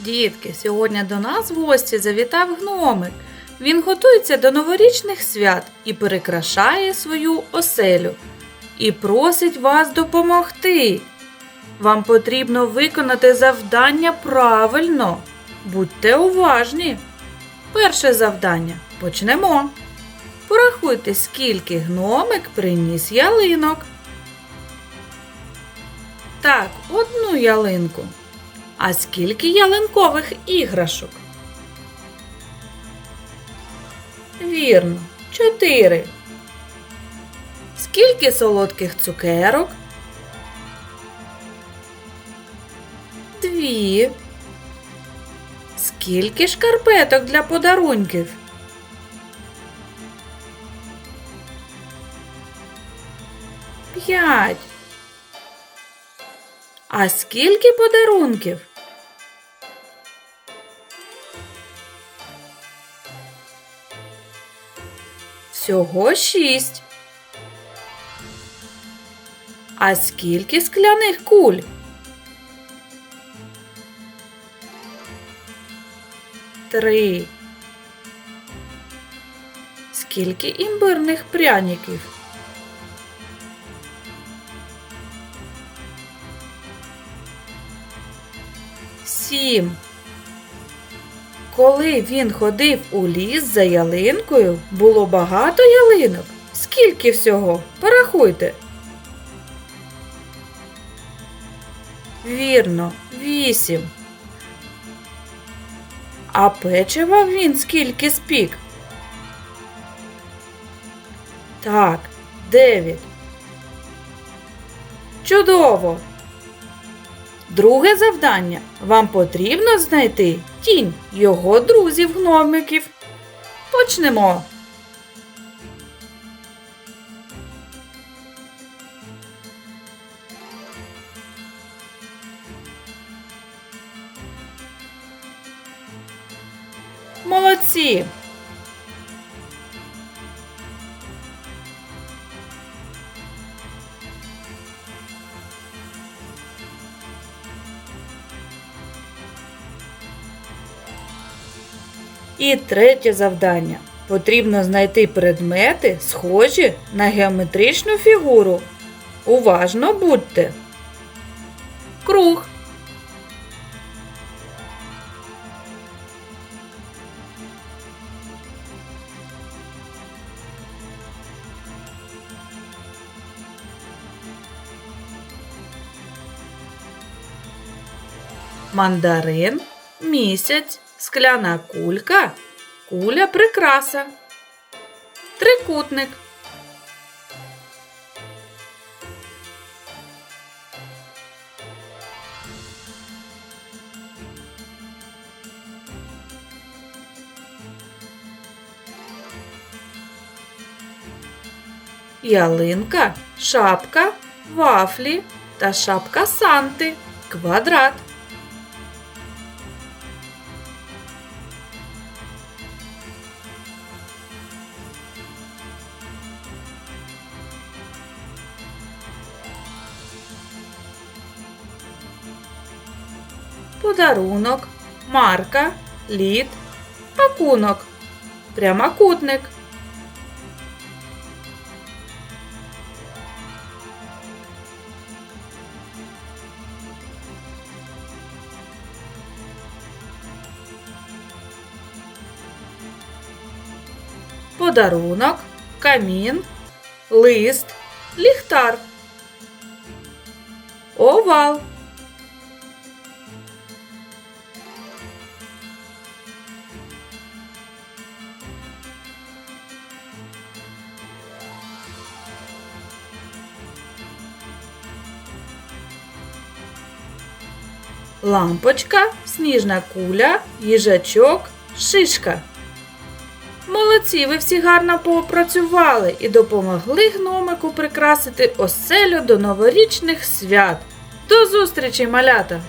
Дітки, сьогодні до нас в гості завітав гномик. Він готується до новорічних свят і перекрашає свою оселю. І просить вас допомогти. Вам потрібно виконати завдання правильно. Будьте уважні. Перше завдання. Почнемо. Порахуйте, скільки гномик приніс ялинок. Так, одну ялинку. А скільки ялинкових іграшок? Вірно, чотири. Скільки солодких цукерок? Дві. Скільки шкарпеток для подарунків? П'ять. А скільки подарунків? Всього шість. А скільки скляних куль? Три. Скільки імбирних пряників? Сім. Коли він ходив у ліс за ялинкою, було багато ялинок. Скільки всього? Порахуйте. Вірно, вісім. А печива він скільки спік? Так, дев'ять. Чудово! Друге завдання. Вам потрібно знайти тінь його друзів-гномиків. Почнемо. Молодці! І третє завдання. Потрібно знайти предмети, схожі на геометричну фігуру. Уважно будьте. Круг. Мандарин, місяць, скляна кулька, куля прикраса. Трикутник. Ялинка, шапка, вафлі та шапка Санти. Квадрат. Подарунок, марка, лід, пакунок, прямокутник. Подарунок, камін, лист, ліхтар, овал. Лампочка, сніжна куля, їжачок, шишка. Молодці, ви всі гарно попрацювали і допомогли гномику прикрасити оселю до новорічних свят. До зустрічі, малята!